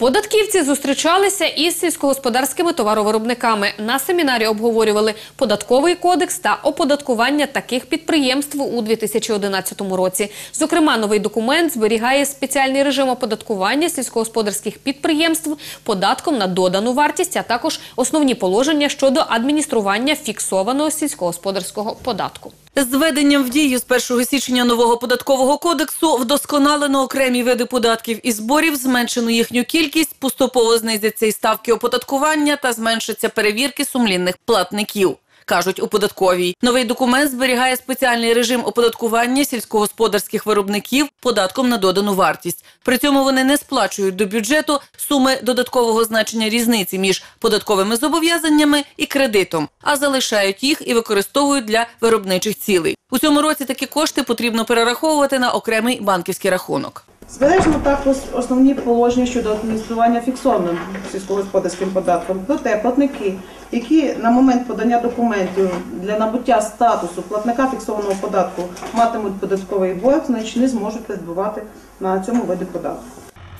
Податківці зустрічалися із сільськогосподарськими товаровиробниками. На семінарі обговорювали податковий кодекс та оподаткування таких підприємств у 2011 році. Зокрема, новий документ зберігає спеціальний режим оподаткування сільськогосподарських підприємств податком на додану вартість, а також основні положення щодо адміністрування фіксованого сільськогосподарського податку. З введенням в дію з 1 січня нового податкового кодексу вдосконалено окремі види податків і зборів, зменшено їхню кількість, поступово знизяться і ставки оподаткування та зменшаться перевірки сумлінних платників. Кажуть у податковій. Новий документ зберігає спеціальний режим оподаткування сільськогосподарських виробників податком на додану вартість. При цьому вони не сплачують до бюджету суми додаткового значення різниці між податковими зобов'язаннями і кредитом, а залишають їх і використовують для виробничих цілей. У цьому році такі кошти потрібно перераховувати на окремий банківський рахунок. Збережено також основні положення щодо адміністрування фіксованим сільськогосподарським податком. Проте платники, які на момент подання документів для набуття статусу платника фіксованого податку матимуть податковий борг, значить не зможуть перебувати на цьому виді податку.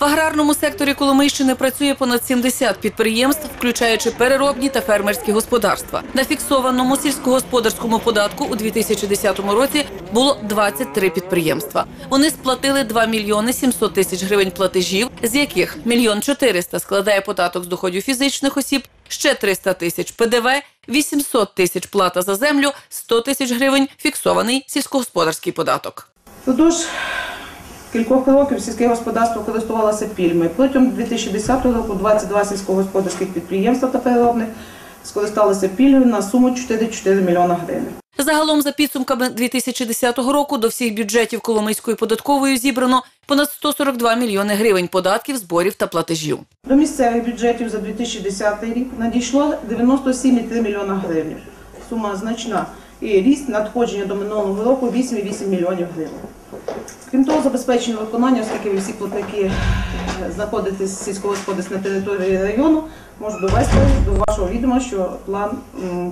В аграрному секторі Коломийщини працює понад 70 підприємств, включаючи переробні та фермерські господарства. На фіксованому сільськогосподарському податку у 2010 році було 23 підприємства. Вони сплатили 2 мільйони 700 тисяч гривень платежів, з яких мільйон 400 складає податок з доходів фізичних осіб, ще 300 тисяч ПДВ, 800 тисяч плата за землю, 100 тисяч гривень фіксований сільськогосподарський податок. Впродовж кількох років сільське господарство користувалося пільми. Протягом 2010 року 22 сільськогосподарських підприємства та переробних скористалися пільгою на суму 4,4 мільйона гривень. Загалом, за підсумками 2010 року, до всіх бюджетів Коломийської податкової зібрано понад 142 мільйони гривень податків, зборів та платежів. До місцевих бюджетів за 2010 рік надійшло 97,3 мільйона гривень. Сума значна. І ріст надходження до минулого року 8,8 мільйонів гривень. Крім того, забезпечення виконання, оскільки всі платники е, знаходитесь сільськогосподарській на території району, можу довести до вашого відома, що план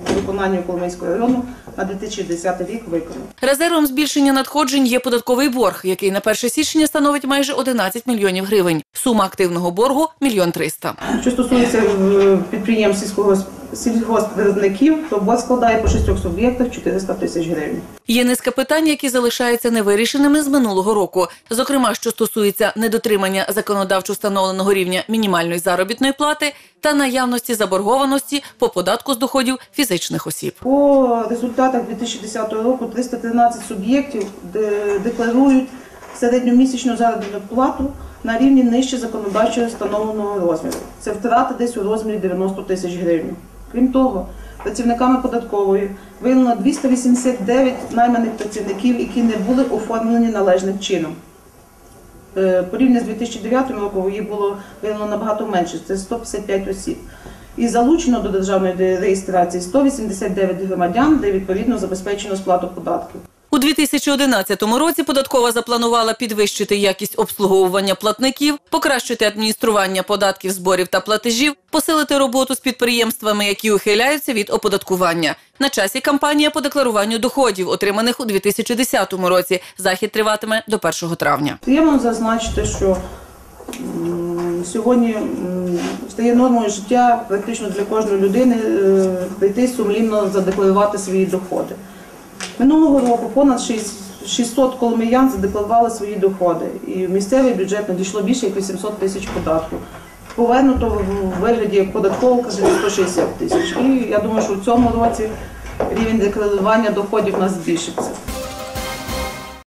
по виконанню Коломийського району на 2010 рік виконаний. Резервом збільшення надходжень є податковий борг, який на 1 січня становить майже 11 мільйонів гривень. Сума активного боргу – мільйон 300. Що стосується е, підприємств сільськогосп- сільгоспвиробників, то борг складає по шістьох суб'єктах 400 тисяч гривень. Є низка питань, які залишаються невирішеними з минулого року. Зокрема, що стосується недотримання законодавчо встановленого рівня мінімальної заробітної плати та наявності заборгованості по податку з доходів фізичних осіб. По результатах 2010 року 313 суб'єктів декларують середньомісячну заробітну плату на рівні нижче законодавчо встановленого розміру. Це втрата десь у розмірі 90 тисяч гривень. Крім того, працівниками податкової виявлено 289 найманих працівників, які не були оформлені належним чином. Е, Порівняно з 2009 роком їх було виявлено набагато менше, це 155 осіб. І залучено до державної реєстрації 189 громадян, де відповідно забезпечено сплату податків. У 2011 році податкова запланувала підвищити якість обслуговування платників, покращити адміністрування податків, зборів та платежів, посилити роботу з підприємствами, які ухиляються від оподаткування. На часі кампанія по декларуванню доходів, отриманих у 2010 році. Захід триватиме до 1 травня. Приємно зазначити, що сьогодні стає нормою життя практично для кожної людини е, прийти сумлінно задекларувати свої доходи. Минулого року понад 6 600 коломиян задекларували свої доходи, і в місцевий бюджет надійшло більше як 800 тисяч податків. Повернуто в вигляді податкового кредиту 160 тисяч. І я думаю, що в цьому році рівень декларування доходів у нас збільшиться.